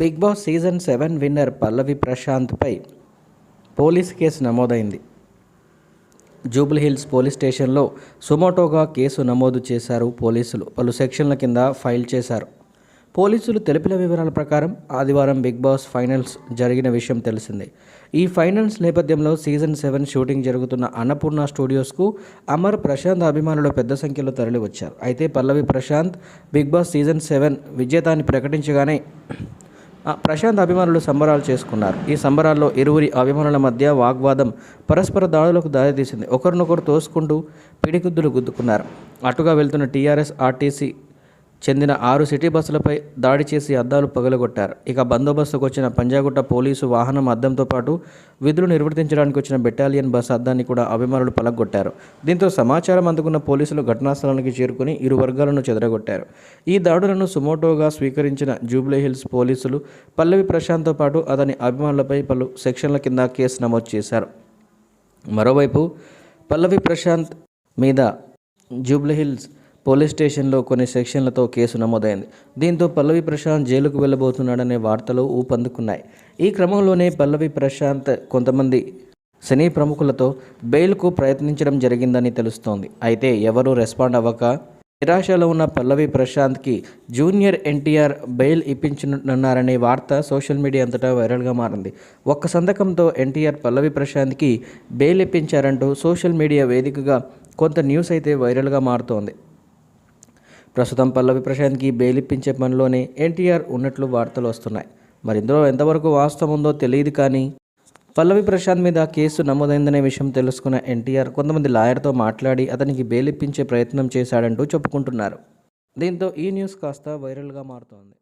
Big boss season seven winner Pallavi ప్రశాంత్పై police case నమోదైంది. Jubilee Hills police స్టేషన్లో సుమోటోగా case నమోదు చేశారు పోలీసులు. పలు సెక్షన్ల కింద ఫైల్ చేశారు. పోలీసులు తెలిపిన వివరాల ప్రకారం ఆదివారం బిగ్ బాస్ ఫైనల్స్ జరిగిన విషయం తెలిసిందే. ఈ ఫైనల్స్ నేపథ్యంలో సీజన్ సెవెన్ షూటింగ్ జరుగుతున్న అన్నపూర్ణ స్టూడియోస్కు అమర్ ప్రశాంత్ అభిమానులు పెద్ద సంఖ్యలో తరలి వచ్చారు అయితే Pallavi Prashanth big boss season seven విజేతాన్ని ప్రకటించగానే ప్రశాంత్ అభిమానులు సంబరాలు చేసుకున్నారు. ఈ సంబరాల్లో ఇరువురి అభిమానుల మధ్య వాగ్వాదం పరస్పర దాడులకు దారితీసింది. ఒకరినొకరు తోసుకుంటూ పిడిగుద్దులు గుద్దుకున్నారు. అటుగా వెళ్తున్న టీఆర్ఎస్ ఆర్టీసీ చెందిన ఆరు సిటీ బస్సులపై దాడి చేసి అద్దాలు పగలగొట్టారు. ఇక బందోబస్తుకు వచ్చిన పంజాగుట్ట పోలీసు వాహనం అద్దంతో పాటు విధులు నిర్వర్తించడానికి వచ్చిన బెటాలియన్ బస్ అద్దాన్ని కూడా అభిమానులు పలగొట్టారు. దీంతో సమాచారం అందుకున్న పోలీసులు ఘటనాస్థలానికి చేరుకుని ఇరు వర్గాలను చెదరగొట్టారు. ఈ దాడులను సుమోటోగా స్వీకరించిన జూబ్లీహిల్స్ పోలీసులు పల్లవి ప్రశాంత్తో పాటు అతని అభిమానులపై పలు సెక్షన్ల కింద కేసు నమోదు చేశారు. మరోవైపు పల్లవి ప్రశాంత్ మీద జూబ్లీహిల్స్ పోలీస్ స్టేషన్లో కొన్ని సెక్షన్లతో కేసు నమోదైంది. దీంతో పల్లవి ప్రశాంత్ జైలుకు వెళ్ళబోతున్నాడనే వార్తలు ఊపందుకున్నాయి. ఈ క్రమంలోనే పల్లవి ప్రశాంత్ కొంతమంది సినీ ప్రముఖులతో బెయిల్కు ప్రయత్నించడం జరిగిందని తెలుస్తోంది. అయితే ఎవరూ రెస్పాండ్ అవ్వక నిరాశలో ఉన్న పల్లవి ప్రశాంత్కి జూనియర్ ఎన్టీఆర్ బెయిల్ ఇప్పించనున్నారనే వార్త సోషల్ మీడియా అంతటా వైరల్గా మారింది. ఒక్క సంతకంతో ఎన్టీఆర్ పల్లవి ప్రశాంత్కి బెయిల్ ఇప్పించారంటూ సోషల్ మీడియా వేదికగా కొంత న్యూస్ అయితే వైరల్గా మారుతోంది. ప్రస్తుతం పల్లవి ప్రశాంత్కి బెయిలిప్పించే పనిలోనే ఎన్టీఆర్ ఉన్నట్లు వార్తలు వస్తున్నాయి. మరి ఇందులో ఎంతవరకు వాస్తవం ఉందో తెలియదు కానీ పల్లవి ప్రశాంత్ మీద కేసు నమోదైందనే విషయం తెలుసుకున్న ఎన్టీఆర్ కొంతమంది లాయర్తో మాట్లాడి అతనికి బెయిలిప్పించే ప్రయత్నం చేశాడంటూ చెప్పుకుంటున్నారు. దీంతో ఈ న్యూస్ కాస్త వైరల్గా మారుతోంది.